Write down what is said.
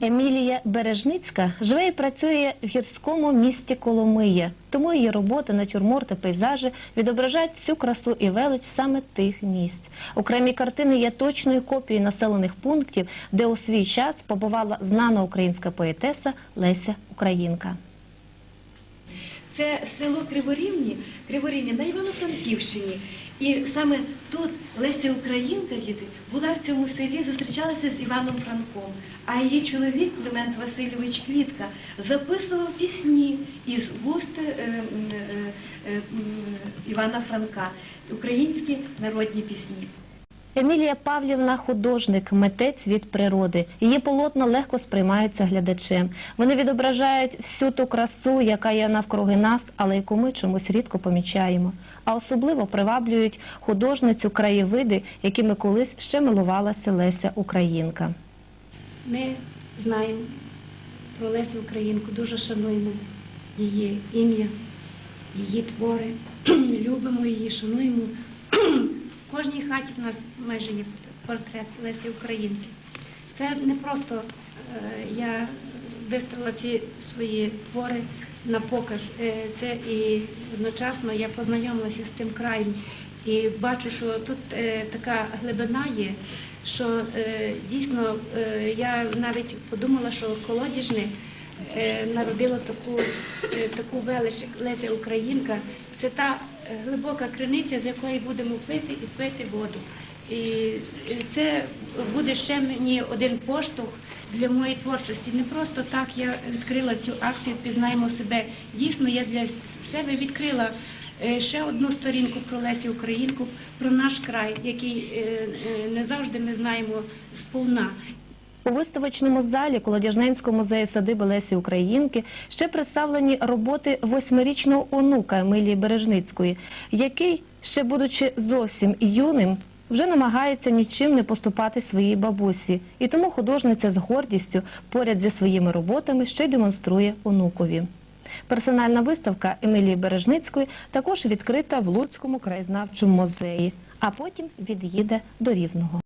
Емілія Бережницька живе і працює в гірському місті Коломиє, тому її роботи, натюрморти, пейзажі відображають всю красу і велич саме тих місць. Окремі картини є точною копією населених пунктів, де у свій час побувала знана українська поетеса Леся Українка. Це село Криворівні, Криворівня на Івано-Франківщині. І саме тут Леся Українка, діти, була в цьому селі, зустрічалася з Іваном Франком. А її чоловік Климент Васильович Квітка записував пісні із вуст е, е, е, Івана Франка, українські народні пісні. Емілія Павлівна художник, митець від природи. Її полотна легко сприймаються глядачем. Вони відображають всю ту красу, яка є навкруги нас, але яку ми чомусь рідко помічаємо. А особливо приваблюють художницю краєвиди, якими колись ще милувалася Леся Українка. Ми знаємо про Лесю Українку, дуже шануємо її ім'я, її твори, любимо її, шануємо. Хаті в нас майже є портрет Лесі Українки. Це не просто е, я виставила ці свої твори на показ. Е, Це і одночасно я познайомилася з цим краєм і бачу, що тут е, така глибина є, що дійсно я навіть подумала, що колодіжне е, народило таку, таку велич, Леся Українка. Це та глибока криниця, з якої будемо пити і пити воду. І це буде ще мені один поштовх для моєї творчості. Не просто так я відкрила цю акцію Пізнаємо себе. Дійсно, я для себе відкрила е, ще одну сторінку про Лесю Українку, про наш край, який е, е, не завжди ми знаємо сповна. У виставочному залі Колодяжненського музею садиби Лесі Українки ще представлені роботи восьмирічного онука Емилії Бережницької, який, ще будучи зовсім юним, вже намагається нічим не поступати своїй бабусі, і тому художниця з гордістю поряд зі своїми роботами ще й демонструє онукові. Персональна виставка Емілії Бережницької також відкрита в Луцькому краєзнавчому музеї, а потім від'їде до Рівного.